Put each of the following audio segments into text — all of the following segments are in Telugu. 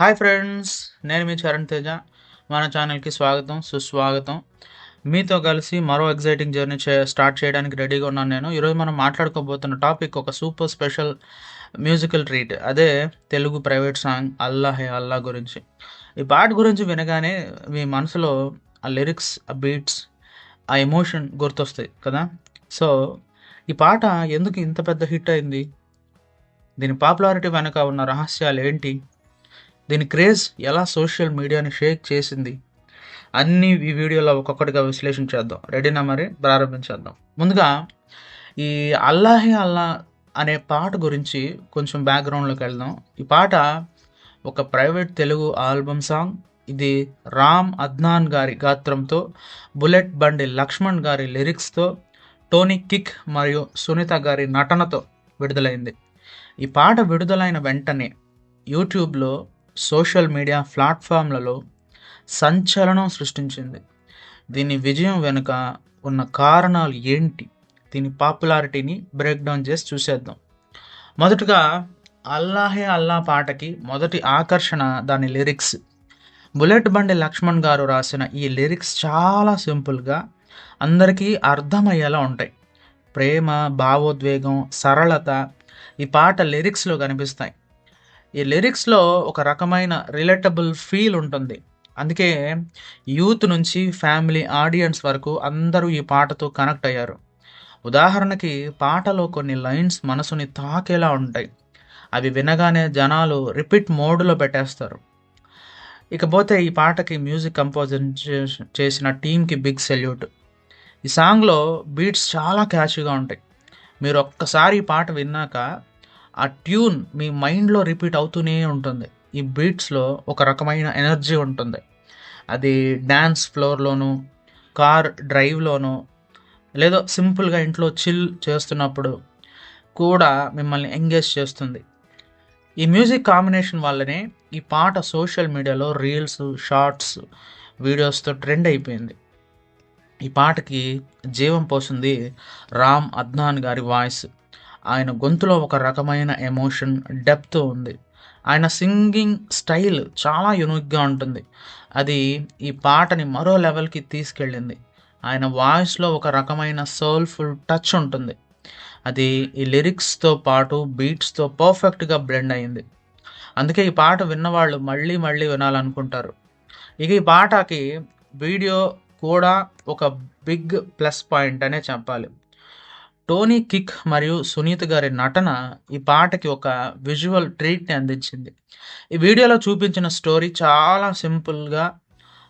హాయ్ ఫ్రెండ్స్ నేను మీ చరణ్ తేజ. మన ఛానల్కి స్వాగతం సుస్వాగతం. మీతో కలిసి మరో ఎగ్జైటింగ్ జర్నీ చే స్టార్ట్ చేయడానికి రెడీగా ఉన్నాను నేను. ఈరోజు మనం మాట్లాడుకోబోతున్న టాపిక్ ఒక సూపర్ స్పెషల్ మ్యూజికల్ ట్రీట్ అదే Telugu private song Alla hey Alla గురించి. ఈ పాట గురించి వినగానే మీ మనసులో ఆ లిరిక్స్ ఆ బీట్స్ ఆ ఎమోషన్ గుర్తొస్తాయి కదా? సో ఈ పాట ఎందుకు ఇంత పెద్ద హిట్ అయింది? దీని పాపులారిటీ వెనక ఉన్న రహస్యాలు ఏంటి? దీని క్రేజ్ ఎలా సోషల్ మీడియాని షేక్ చేసింది? అన్నీ ఈ వీడియోలో ఒక్కొక్కటిగా విశ్లేషించేద్దాం. రెడీనా మరి? ప్రారంభించేద్దాం. ముందుగా ఈ అల్లాహే అల్లా అనే పాట గురించి కొంచెం బ్యాక్గ్రౌండ్లోకి వెళ్దాం. ఈ పాట ఒక ప్రైవేట్ తెలుగు ఆల్బమ్ సాంగ్. ఇది రామ్ అద్నాన్ గారి గాత్రంతో బుల్లెట్ బండి లక్ష్మణ్ గారి లిరిక్స్తో టోనీ కిక్ మరియు సునీత గారి నటనతో విడుదలైంది. ఈ పాట విడుదలైన వెంటనే యూట్యూబ్లో సోషల్ మీడియా ప్లాట్ఫామ్లలో సంచలనం సృష్టించింది. దీని విజయం వెనుక ఉన్న కారణాలు ఏంటి? దీని పాపులారిటీని బ్రేక్డౌన్ చేసి చూసేద్దాం. మొదటగా అల్లాహే అల్లా పాటకి మొదటి ఆకర్షణ దాని లిరిక్స్. బుల్లెట్ బండి లక్ష్మణ్ గారు రాసిన ఈ లిరిక్స్ చాలా సింపుల్గా అందరికీ అర్థమయ్యేలా ఉంటాయి. ప్రేమ భావోద్వేగం సరళత ఈ పాట లిరిక్స్లో కనిపిస్తాయి. ఈ లిరిక్స్లో ఒక రకమైన రిలేటబుల్ ఫీల్ ఉంటుంది. అందుకే యూత్ నుంచి ఫ్యామిలీ ఆడియన్స్ వరకు అందరూ ఈ పాటతో కనెక్ట్ అయ్యారు. ఉదాహరణకి పాటలో కొన్ని లైన్స్ మనసుని తాకేలా ఉంటాయి. అవి వినగానే జనాలు రిపీట్ మోడ్లో పెట్టేస్తారు. ఇకపోతే ఈ పాటకి మ్యూజిక్ కంపోజర్ చేసిన టీంకి బిగ్ సెల్యూట్ ఈ సాంగ్లో బీట్స్ చాలా క్యాచ్గా ఉంటాయి. మీరు ఒక్కసారి ఈ పాట విన్నాక ఆ ట్యూన్ మీ మైండ్లో రిపీట్ అవుతూనే ఉంటుంది. ఈ బీట్స్లో ఒక రకమైన ఎనర్జీ ఉంటుంది. అది డ్యాన్స్ ఫ్లోర్లోను కార్ డ్రైవ్లోను లేదో సింపుల్గా ఇంట్లో చిల్ చేస్తున్నప్పుడు కూడా మిమ్మల్ని ఎంగేజ్ చేస్తుంది. ఈ మ్యూజిక్ కాంబినేషన్ వల్లనే ఈ పాట సోషల్ మీడియాలో రీల్స్ షార్ట్స్ వీడియోస్తో ట్రెండ్ అయిపోయింది. ఈ పాటకి జీవం పోసింది రామ్ అద్నాన్ గారి వాయిస్. ఆయన గొంతులో ఒక రకమైన ఎమోషన్ డెప్త్ ఉంది. ఆయన సింగింగ్ స్టైల్ చాలా యునిక్గా ఉంటుంది. అది ఈ పాటని మరో లెవెల్కి తీసుకెళ్ళింది. ఆయన వాయిస్లో ఒక రకమైన సోల్ఫుల్ టచ్ ఉంటుంది. అది ఈ లిరిక్స్తో పాటు బీట్స్తో పర్ఫెక్ట్గా బ్లెండ్ అయింది. అందుకే ఈ పాట విన్నవాళ్ళు మళ్ళీ మళ్ళీ వినాలనుకుంటారు. ఇక ఈ పాటకి వీడియో కూడా ఒక బిగ్ ప్లస్ పాయింట్ అనే చెప్పాలి. టోనీ కిక్ మరియు సునీత్ గారి నటన ఈ పాటకి ఒక విజువల్ ట్రీట్ని అందించింది. ఈ వీడియోలో చూపించిన స్టోరీ చాలా సింపుల్గా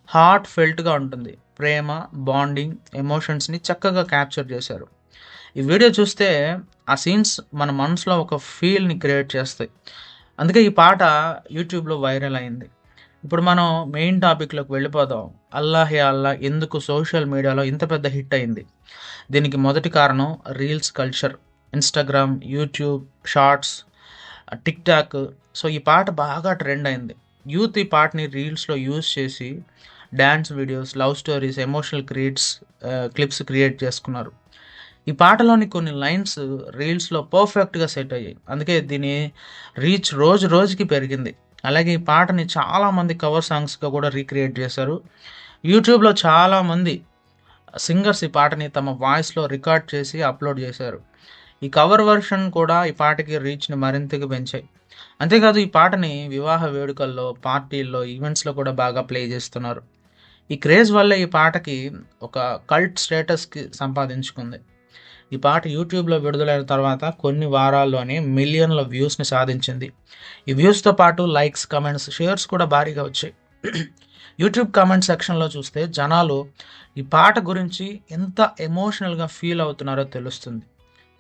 హార్ట్ ఫెల్ట్గా ఉంటుంది. ప్రేమ బాండింగ్ ఎమోషన్స్ని చక్కగా క్యాప్చర్ చేశారు. ఈ వీడియో చూస్తే ఆ సీన్స్ మన మనసులో ఒక ఫీల్ని క్రియేట్ చేస్తాయి. అందుకే ఈ పాట యూట్యూబ్లో వైరల్ అయింది. ఇప్పుడు మనం మెయిన్ టాపిక్లోకి వెళ్ళిపోదాం. అల్లాహే అల్లా ఎందుకు సోషల్ మీడియాలో ఇంత పెద్ద హిట్ అయింది? దీనికి మొదటి కారణం reels culture Instagram YouTube shorts TikTok so ఈ పాట బాగా ట్రెండ్ అయింది. యూత్ ఈ పాటని రీల్స్లో యూజ్ చేసి dance videos love stories emotional creates clips create చేసుకున్నారు. ఈ పాటలోని కొన్ని లైన్స్ రీల్స్లో పర్ఫెక్ట్గా సెట్ అయ్యాయి. అందుకే దీని రీచ్ రోజు రోజుకి పెరిగింది. అలాగే ఈ పాటని చాలామంది కవర్ సాంగ్స్గా కూడా రీక్రియేట్ చేశారు. యూట్యూబ్లో చాలామంది సింగర్స్ ఈ పాటని తమ వాయిస్లో రికార్డ్ చేసి అప్లోడ్ చేశారు. ఈ కవర్ వర్షన్ కూడా ఈ పాటకి రీచ్ని మరింతగా పెంచాయి. అంతేకాదు ఈ పాటని వివాహ వేడుకల్లో పార్టీల్లో ఈవెంట్స్లో కూడా బాగా ప్లే చేస్తున్నారు. ఈ క్రేజ్ వల్ల ఈ పాటకి ఒక కల్ట్ స్టేటస్కి సంపాదించుకుంది. ఈ పాట యూట్యూబ్లో విడుదలైన తర్వాత కొన్ని వారాల్లోనే మిలియన్ల వ్యూస్ని సాధించింది. ఈ వ్యూస్తో పాటు లైక్స్ కమెంట్స్ షేర్స్ కూడా భారీగా వచ్చాయి. యూట్యూబ్ కామెంట్ సెక్షన్లో చూస్తే జనాలు ఈ పాట గురించి ఎంత ఎమోషనల్గా ఫీల్ అవుతున్నారో తెలుస్తుంది.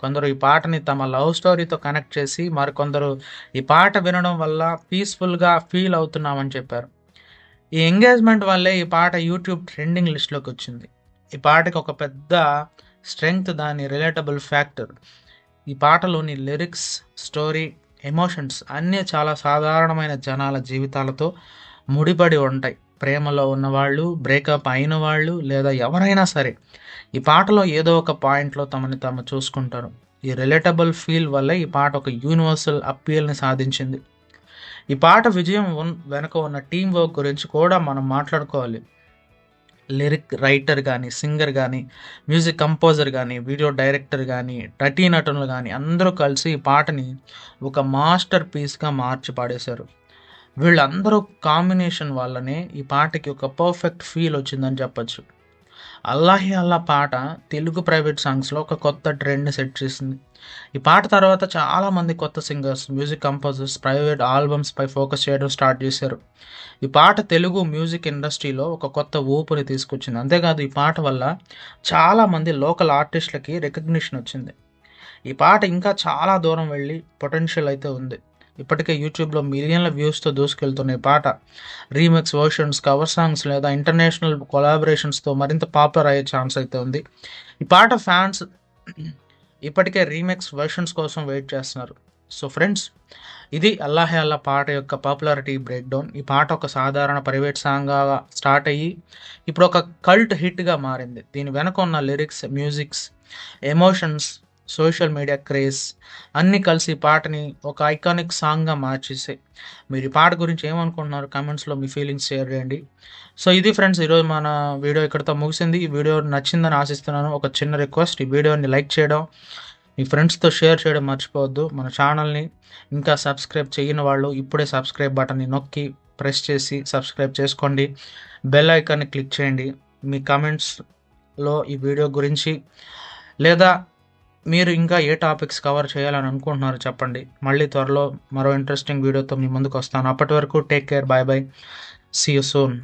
కొందరు ఈ పాటని తమ లవ్ స్టోరీతో కనెక్ట్ చేసి మరికొందరు ఈ పాట వినడం వల్ల పీస్ఫుల్గా ఫీల్ అవుతున్నామని చెప్పారు. ఈ ఎంగేజ్మెంట్ వల్లే ఈ పాట యూట్యూబ్ ట్రెండింగ్ లిస్ట్లోకి వచ్చింది. ఈ పాటకి ఒక పెద్ద స్ట్రెంగ్త్ దాని రిలేటబుల్ ఫ్యాక్టర్. ఈ పాటలోని లిరిక్స్ స్టోరీ ఎమోషన్స్ అన్నీ చాలా సాధారణమైన జనాల జీవితాలతో ముడిపడి ఉంటాయి. ప్రేమలో ఉన్నవాళ్ళు బ్రేకప్ అయిన వాళ్ళు లేదా ఎవరైనా సరే ఈ పాటలో ఏదో ఒక పాయింట్లో తమని తాము చూసుకుంటారు. ఈ రిలేటబుల్ ఫీల్ వల్ల ఈ పాట ఒక యూనివర్సల్ అప్పీల్ని సాధించింది. ఈ పాట విజయం వెనుక వెనక ఉన్న టీం వర్క్ గురించి కూడా మనం మాట్లాడుకోవాలి. లిరిక్ రైటర్ కానీ సింగర్ కానీ మ్యూజిక్ కంపోజర్ కానీ వీడియో డైరెక్టర్ కానీ నటీనటులు కానీ అందరూ కలిసి ఈ పాటని ఒక మాస్టర్ పీస్గా మార్చి పాడేశారు. వీళ్ళందరూ కాంబినేషన్ వల్లనే ఈ పాటకి ఒక పర్ఫెక్ట్ ఫీల్ వచ్చిందని చెప్పొచ్చు. అల్లాహి అల్లా పాట తెలుగు ప్రైవేట్ సాంగ్స్లో ఒక కొత్త ట్రెండ్ని సెట్ చేసింది. ఈ పాట తర్వాత చాలామంది కొత్త సింగర్స్ మ్యూజిక్ కంపోజర్స్ ప్రైవేట్ ఆల్బమ్స్పై ఫోకస్ చేయడం స్టార్ట్ చేశారు. ఈ పాట తెలుగు మ్యూజిక్ ఇండస్ట్రీలో ఒక కొత్త ఊపుని తీసుకొచ్చింది. అంతేకాదు ఈ పాట వల్ల చాలామంది లోకల్ ఆర్టిస్టులకి రికగ్నిషన్ వచ్చింది. ఈ పాట ఇంకా చాలా దూరం వెళ్ళి పొటెన్షియల్ అయితే ఉంది. ఇప్పటికే యూట్యూబ్లో మిలియన్ల వ్యూస్తో దూసుకెళ్తున్న ఈ పాట. రీమిక్స్ వర్షన్స్ కవర్ సాంగ్స్ లేదా ఇంటర్నేషనల్ కొలాబరేషన్స్తో మరింత పాపులర్ అయ్యే ఛాన్స్ అయితే ఉంది. ఈ పాట ఫ్యాన్స్ ఇప్పటికే రీమిక్స్ వర్షన్స్ కోసం వెయిట్ చేస్తున్నారు. సో ఫ్రెండ్స్ ఇది అల్లాహే అల్లా పాట యొక్క పాపులారిటీ బ్రేక్ డౌన్ ఈ పాట ఒక సాధారణ ప్రైవేట్ సాంగ్గా స్టార్ట్ అయ్యి ఇప్పుడు ఒక కల్ట్ హిట్గా మారింది. దీని వెనక ఉన్న lyrics musics emotions social media craze అన్నీ కలిసి పాటని ఒక ఐకానిక్ సాంగ్గా మార్చేసాయి మీరు ఈ పాట గురించి ఏమనుకుంటున్నారు? కమెంట్స్లో మీ ఫీలింగ్స్ షేర్ చేయండి. సో ఇది ఫ్రెండ్స్ ఈరోజు మన వీడియో ఇక్కడితో ముగిసింది. ఈ వీడియో నచ్చిందని ఆశిస్తున్నాను. ఒక చిన్న రిక్వెస్ట్ ఈ వీడియోని లైక్ చేయడం మీ ఫ్రెండ్స్తో షేర్ చేయడం మర్చిపోవద్దు. మన ఛానల్ని ఇంకా సబ్స్క్రైబ్ చేయని వాళ్ళు ఇప్పుడే సబ్స్క్రైబ్ బటన్ని నొక్కి ప్రెస్ చేసి సబ్స్క్రైబ్ చేసుకోండి. బెల్ ఐకాన్ని క్లిక్ చేయండి. మీ కమెంట్స్లో ఈ వీడియో గురించి లేదా మీరు ఇంకా ఏ టాపిక్స్ కవర్ చేయాలని అనుకుంటున్నారో చెప్పండి. మళ్ళీ త్వరలో మరో ఇంట్రెస్టింగ్ వీడియోతో మీ ముందుకు వస్తాను. అప్పటి వరకు take care bye bye see you soon